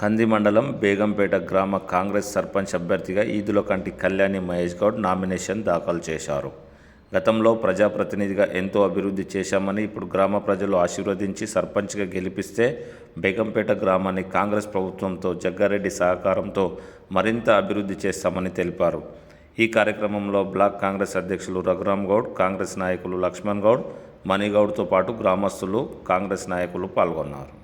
కంది మండలం బేగంపేట గ్రామ కాంగ్రెస్ సర్పంచ్ అభ్యర్థిగా ఈదులకంటి కళ్యాణి మహేష్ గౌడ్ నామినేషన్ దాఖలు చేశారు. గతంలో ప్రజాప్రతినిధిగా ఎంతో అభివృద్ధి చేశామని ఇప్పుడు గ్రామ ప్రజలు ఆశీర్వదించి సర్పంచ్గా గెలిపిస్తే బేగంపేట గ్రామాన్ని కాంగ్రెస్ ప్రభుత్వంతో జగ్గారెడ్డి సహకారంతో మరింత అభివృద్ధి చేస్తామని తెలిపారు. ఈ కార్యక్రమంలో బ్లాక్ కాంగ్రెస్ అధ్యక్షులు రఘురామ్ గౌడ్ కాంగ్రెస్ నాయకులు లక్ష్మణ్ గౌడ్ మణిగౌడ్తో పాటు గ్రామస్తులు కాంగ్రెస్ నాయకులు పాల్గొన్నారు.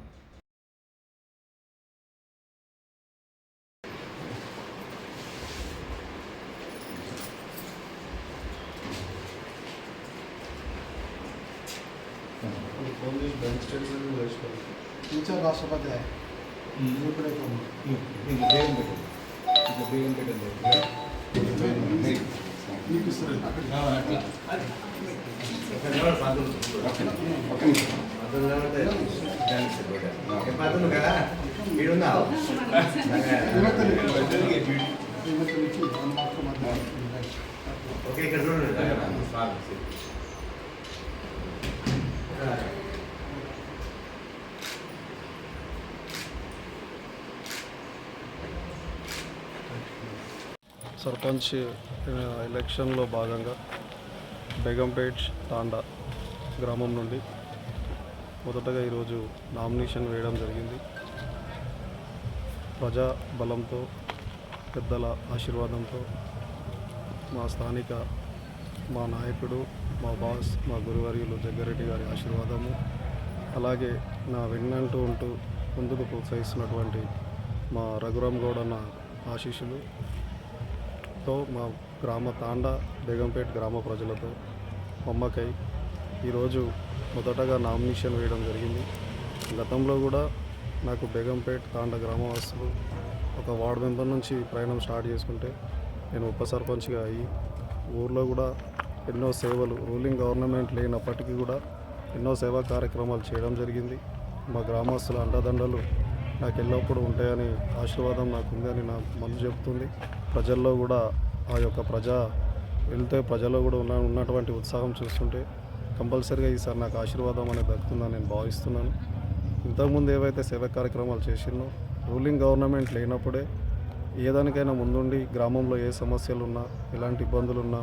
టీచర్ రాష్ట్రపతి ఇప్పుడైతే మీకు ఇస్తారు అక్కడ ఈమెతో నుంచి దాని మొత్తం మధ్య ఓకే ఇక్కడ చూడండి. సర్పంచ్ ఎలక్షన్లో భాగంగా బేగంపేట్ తాండా గ్రామం నుండి మొదటగా ఈరోజు నామినేషన్ వేయడం జరిగింది. ప్రజా బలంతో పెద్దల ఆశీర్వాదంతో మా స్థానిక మా నాయకుడు మా బాస్ మా గురువర్యులు జగ్గారెడ్డి గారి ఆశీర్వాదము అలాగే నా వెన్నంటూ ఉంటూ ముందుకు ప్రోత్సహిస్తున్నటువంటి మా రఘురామ్ గౌడ్ అన్న ఆశీస్సులు తో మా గ్రామ తాండ బేగంపేట్ గ్రామ ప్రజలతో మమ్మకై ఈరోజు మొదటగా నామినేషన్ వేయడం జరిగింది. గతంలో కూడా నాకు బేగంపేట్ తాండ గ్రామవాసులు ఒక వార్డు మెంబర్ నుంచి ప్రయాణం స్టార్ట్ చేసుకుంటే నేను ఉప సర్పంచ్గా అయ్యి ఊర్లో కూడా ఎన్నో సేవలు రూలింగ్ గవర్నమెంట్ లేనప్పటికీ కూడా ఎన్నో సేవా కార్యక్రమాలు చేయడం జరిగింది. మా గ్రామస్తుల అండదండలు నాకు ఎల్లప్పుడూ ఉంటాయని ఆశీర్వాదం నాకు ఉందని నా మనసు చెబుతుంది ప్రజల్లో కూడా ఆ యొక్క ప్రజా వెళ్తే ప్రజల్లో కూడా ఉన్న ఉన్నటువంటి ఉత్సాహం చూస్తుంటే కంపల్సరీగా ఈసారి నాకు ఆశీర్వాదం అనేది దక్కుతుందని నేను భావిస్తున్నాను. ఇంతకుముందు ఏవైతే సేవా కార్యక్రమాలు చేసినో రూలింగ్ గవర్నమెంట్ లేనప్పుడే ఏ దానికైనా ముందుండి గ్రామంలో ఏ సమస్యలు ఉన్నా ఎలాంటి ఇబ్బందులు ఉన్నా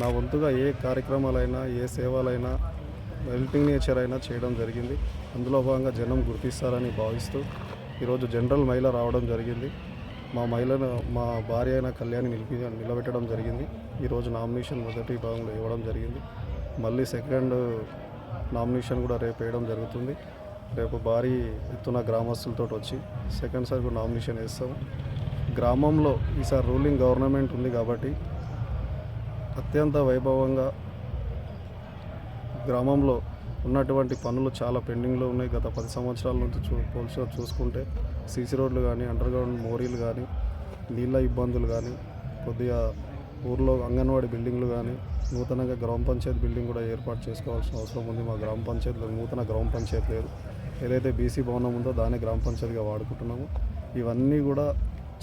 నా వంతుగా ఏ కార్యక్రమాలైనా ఏ సేవలైనా హెల్పింగ్ నేచర్ అయినా చేయడం జరిగింది. అందులో భాగంగా జనం గుర్తిస్తారని భావిస్తూ ఈరోజు జనరల్ మహిళ రావడం జరిగింది. మా మహిళను మా భార్య అయిన కళ్యాణి నిలిపి నిలబెట్టడం జరిగింది. ఈరోజు నామినేషన్ మొదటి భాగంలో ఇవ్వడం జరిగింది. మళ్ళీ సెకండ్ నామినేషన్ కూడా రేపు వేయడం జరుగుతుంది. రేపు భారీ ఎత్తున గ్రామస్తులతో వచ్చి సెకండ్ సార్ కూడా నామినేషన్ వేస్తాం గ్రామంలో ఈసారి రూలింగ్ గవర్నమెంట్ ఉంది కాబట్టి అత్యంత వైభవంగా గ్రామంలో ఉన్నటువంటి పనులు చాలా పెండింగ్లో ఉన్నాయి. గత పది సంవత్సరాల నుంచి చూ పోల్చి చూసుకుంటే సీసీ రోడ్లు కానీ అండర్ గ్రౌండ్ మోరీలు కానీ నీళ్ళ ఇబ్బందులు కానీ కొద్దిగా ఊర్లో అంగన్వాడీ బిల్డింగ్లు కానీ నూతనంగా గ్రామ పంచాయతీ బిల్డింగ్ కూడా ఏర్పాటు చేసుకోవాల్సిన అవసరం ఉంది. మా గ్రామ పంచాయతీలో నూతన గ్రామ పంచాయతీ లేదు. ఏదైతే బీసీ భవనం ఉందో దాన్ని గ్రామ పంచాయతీగా వాడుకుంటున్నాము. ఇవన్నీ కూడా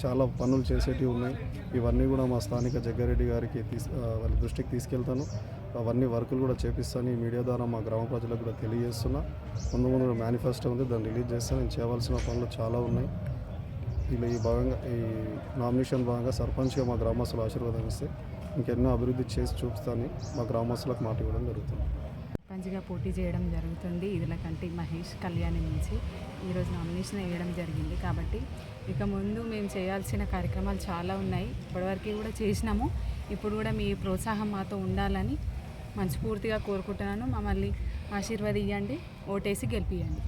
చాలా పనులు చేసేటివి ఉన్నాయి. ఇవన్నీ కూడా మా స్థానిక జగ్గారెడ్డి గారికి తీసు వాళ్ళ దృష్టికి తీసుకెళ్తాను. అవన్నీ వర్కులు కూడా చేపిస్తాను. ఈ మీడియా ద్వారా మా గ్రామ ప్రజలకు కూడా తెలియజేస్తున్నా. ముందు ముందు మేనిఫెస్టో ఉంది. దాన్ని రిలీజ్ చేస్తాను. నేను చేయవలసిన పనులు చాలా ఉన్నాయి. ఇలా ఈ భాగంగా ఈ నామినేషన్ భాగంగా సర్పంచ్గా మా గ్రామస్తులు ఆశీర్వాదం ఇస్తే ఇంకెన్నో అభివృద్ధి చేసి చూపిస్తాను మా గ్రామస్తులకు మాట ఇవ్వడం జరుగుతుంది. సర్పంచ్గా పోటీ చేయడం జరుగుతుంది. ఇదిలకంటి మహేష్ కళ్యాణి నుంచి ఈరోజు నామినేషన్ వేయడం జరిగింది కాబట్టి ఇక ముందు మేము చేయాల్సిన కార్యక్రమాలు చాలా ఉన్నాయి. ఇప్పటివరకు కూడా చేసినాము. ఇప్పుడు కూడా మీ ప్రోత్సాహం మాతో ఉండాలని మనస్ఫూర్తిగా కోరుకుంటున్నాను. మమ్మల్ని ఆశీర్వదించండి ఓటేసి గెలిపియండి.